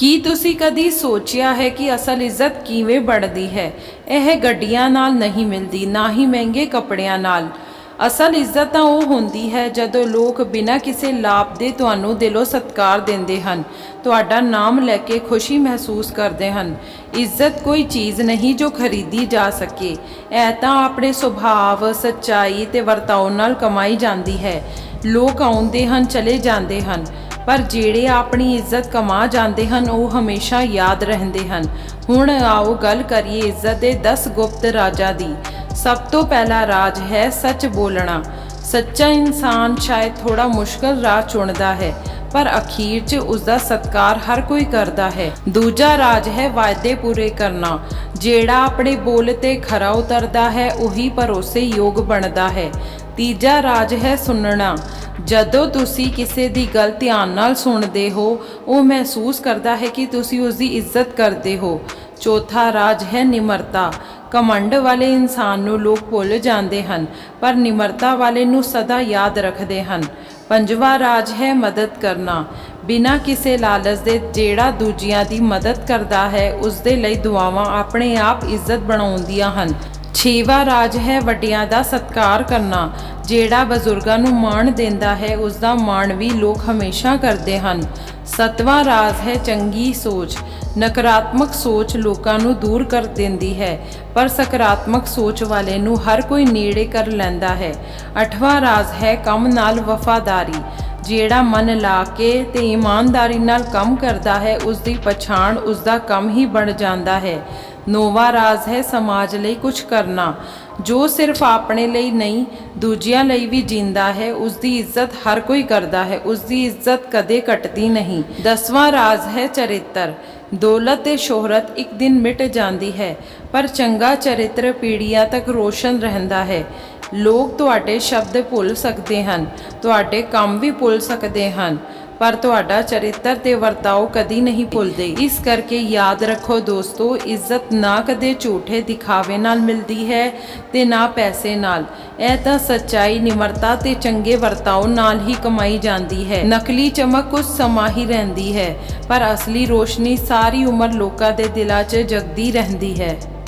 ਕੀ ਤੁਸੀਂ ਕਦੀ ਸੋਚਿਆ ਹੈ ਕਿ ਅਸਲ ਇੱਜ਼ਤ ਕਿਵੇਂ ਬਣਦੀ ਹੈ? ਇਹ ਗੱਡੀਆਂ ਨਾਲ ਨਹੀਂ ਮਿਲਦੀ, ਨਾ ਹੀ ਮਹਿੰਗੇ ਕੱਪੜਿਆਂ ਨਾਲ। ਅਸਲ ਇੱਜ਼ਤ ਤਾਂ ਉਹ ਹੁੰਦੀ ਹੈ ਜਦੋਂ ਲੋਕ ਬਿਨਾਂ ਕਿਸੇ ਲਾਭ ਦੇ ਤੁਹਾਨੂੰ ਦਿਲੋਂ ਸਤਿਕਾਰ ਦਿੰਦੇ ਹਨ। ਤੁਹਾਡਾ ਨਾਮ ਲੈ ਕੇ ਖੁਸ਼ੀ ਮਹਿਸੂਸ ਕਰਦੇ ਹਨ। ਇੱਜ਼ਤ ਕੋਈ ਚੀਜ਼ ਨਹੀਂ ਜੋ ਖਰੀਦੀ ਜਾ ਸਕੇ। ਇਹ ਤਾਂ ਆਪਣੇ ਸੁਭਾਅ, ਸੱਚਾਈ ਤੇ ਵਰਤਾਓ ਨਾਲ ਕਮਾਈ ਜਾਂਦੀ ਹੈ। ਲੋਕ ਆਉਂਦੇ ਹਨ, ਚਲੇ ਜਾਂਦੇ ਹਨ। ਪਰ ਜਿਹੜੇ ਆਪਣੀ ਇੱਜ਼ਤ ਕਮਾ ਜਾਂਦੇ ਹਨ, ਉਹ ਹਮੇਸ਼ਾ ਯਾਦ ਰਹਿੰਦੇ ਹਨ। ਹੁਣ ਆਓ ਗੱਲ ਕਰੀਏ ਇੱਜ਼ਤ ਦੇ 10 ਗੁਪਤ ਰਾਜਾਂ ਦੀ। ਸਭ ਤੋਂ ਪਹਿਲਾ ਰਾਜ ਹੈ ਸੱਚ ਬੋਲਣਾ। ਸੱਚਾ ਇਨਸਾਨ ਸ਼ਾਇਦ ਥੋੜਾ ਮੁਸ਼ਕਲ ਰਾਹ ਚੁਣਦਾ ਹੈ ਪਰ ਅਖੀਰ 'ਚ ਉਸ ਦਾ ਸਤਕਾਰ ਹਰ ਕੋਈ ਕਰਦਾ ਹੈ। ਦੂਜਾ ਰਾਜ ਹੈ ਵਾਅਦੇ ਪੂਰੇ ਕਰਨਾ। ਜਿਹੜਾ ਆਪਣੇ ਬੋਲ ਤੇ ਖਰਾ ਉਤਰਦਾ ਹੈ, ਉਹੀ ਭਰੋਸੇ ਯੋਗ ਬਣਦਾ ਹੈ। ਤੀਜਾ ਰਾਜ ਹੈ ਸੁਣਨਾ ਜਦੋਂ ਤੁਸੀਂ ਕਿਸੇ ਦੀ ਗੱਲ ਧਿਆਨ ਨਾਲ ਸੁਣਦੇ ਹੋ, ਉਹ ਮਹਿਸੂਸ ਕਰਦਾ ਹੈ ਕਿ ਤੁਸੀਂ ਉਸ ਦੀ ਇੱਜ਼ਤ ਕਰਦੇ ਹੋ। ਚੌਥਾ ਰਾਜ ਹੈ ਨਿਮਰਤਾ। ਕਮੰਡ ਵਾਲੇ ਇਨਸਾਨ ਨੂੰ ਲੋਕ ਭੁੱਲ ਜਾਂਦੇ ਹਨ, ਪਰ ਨਿਮਰਤਾ ਵਾਲੇ ਨੂੰ ਸਦਾ ਯਾਦ ਰੱਖਦੇ ਹਨ। ਪੰਜਵਾਂ ਰਾਜ ਹੈ ਮਦਦ ਕਰਨਾ। ਬਿਨਾਂ ਕਿਸੇ ਲਾਲਚ ਦੇ ਜਿਹੜਾ ਦੂਜਿਆਂ ਦੀ ਮਦਦ ਕਰਦਾ ਹੈ, ਉਸ ਦੇ ਲਈ ਦੁਆਵਾਂ ਆਪਣੇ ਆਪ ਇੱਜ਼ਤ ਬਣਾਉਂਦੀਆਂ ਹਨ। ਛੇਵਾਂ ਰਾਜ ਹੈ ਵੱਡਿਆਂ ਦਾ ਸਤਿਕਾਰ ਕਰਨਾ। ਜਿਹੜਾ ਬਜ਼ੁਰਗਾਂ ਨੂੰ ਮਾਣ ਦਿੰਦਾ ਹੈ ਉਸ ਦਾ ਮਾਣ ਵੀ ਲੋਕ ਹਮੇਸ਼ਾ ਕਰਦੇ ਹਨ। ਸਤਵਾਂ ਰਾਜ ਹੈ ਚੰਗੀ ਸੋਚ। ਨਕਾਰਾਤਮਕ ਸੋਚ ਲੋਕਾਂ ਨੂੰ ਦੂਰ ਕਰ ਦਿੰਦੀ ਹੈ, ਪਰ ਸਕਾਰਾਤਮਕ ਸੋਚ ਵਾਲੇ ਨੂੰ ਹਰ ਕੋਈ ਨੇੜੇ ਕਰ ਲੈਂਦਾ ਹੈ। ਅਠਵਾਂ ਰਾਜ ਹੈ ਕੰਮ ਨਾਲ ਵਫਾਦਾਰੀ। ਜਿਹੜਾ ਮਨ ਲਾ ਕੇ ਤੇ ਇਮਾਨਦਾਰੀ ਨਾਲ ਕੰਮ ਕਰਦਾ ਹੈ ਉਸ ਦੀ ਪਛਾਣ ਉਸ ਦਾ ਕੰਮ ਹੀ ਬਣ ਜਾਂਦਾ ਹੈ। ਨੋਵਾ ਰਾਜ ਹੈ, ਸਮਾਜ ਲਈ ਕੁਝ ਕਰਨਾ। ਜੋ ਸਿਰਫ ਆਪਣੇ ਲਈ ਨਹੀਂ, ਦੂਜਿਆਂ ਲਈ ਵੀ ਜਿੰਦਾ ਹੈ ਉਸ ਦੀ ਇੱਜ਼ਤ ਹਰ ਕੋਈ ਕਰਦਾ ਹੈ। ਉਸ ਦੀ ਇੱਜ਼ਤ ਕਦੇ ਘਟਦੀ ਨਹੀਂ। ਦਸਵਾਂ ਰਾਜ ਹੈ, ਚਰਿੱਤਰ। ਦੌਲਤ ਤੇ ਸ਼ੋਹਰਤ ਇੱਕ ਦਿਨ ਮਿਟ ਜਾਂਦੀ ਹੈ, ਪਰ ਚੰਗਾ ਚਰਿੱਤਰ ਪੀੜ੍ਹੀਆਂ ਤੱਕ ਰੋਸ਼ਨ ਰਹਿੰਦਾ ਹੈ। ਲੋਕ ਤੁਹਾਡੇ ਸ਼ਬਦ ਭੁੱਲ ਸਕਦੇ ਹਨ, ਤੁਹਾਡੇ ਕੰਮ ਵੀ ਭੁੱਲ ਸਕਦੇ ਹਨ, ਪਰ ਤੁਹਾਡਾ ਚਰਿੱਤਰ ਤੇ ਵਰਤਾਓ ਕਦੀ ਨਹੀਂ ਭੁੱਲਦੇ। ਇਸ ਕਰਕੇ ਯਾਦ ਰੱਖੋ ਦੋਸਤੋ, ਇੱਜ਼ਤ ਨਾ ਕਦੇ ਝੂਠੇ ਦਿਖਾਵੇ ਨਾਲ ਮਿਲਦੀ ਹੈ ਤੇ ਨਾ ਪੈਸੇ ਨਾਲ। ਇਹ ਤਾਂ ਸੱਚਾਈ, ਨਿਮਰਤਾ ਤੇ ਚੰਗੇ ਵਰਤਾਓ ਨਾਲ ਹੀ ਕਮਾਈ ਜਾਂਦੀ ਹੈ। ਨਕਲੀ ਚਮਕ ਕੁਝ ਸਮਾਂ ਹੀ ਰਹਿੰਦੀ ਹੈ, ਪਰ ਅਸਲੀ ਰੋਸ਼ਨੀ ਸਾਰੀ ਉਮਰ ਲੋਕਾਂ ਦੇ ਦਿਲਾਂ 'ਚ ਜਗਦੀ ਰਹਿੰਦੀ ਹੈ।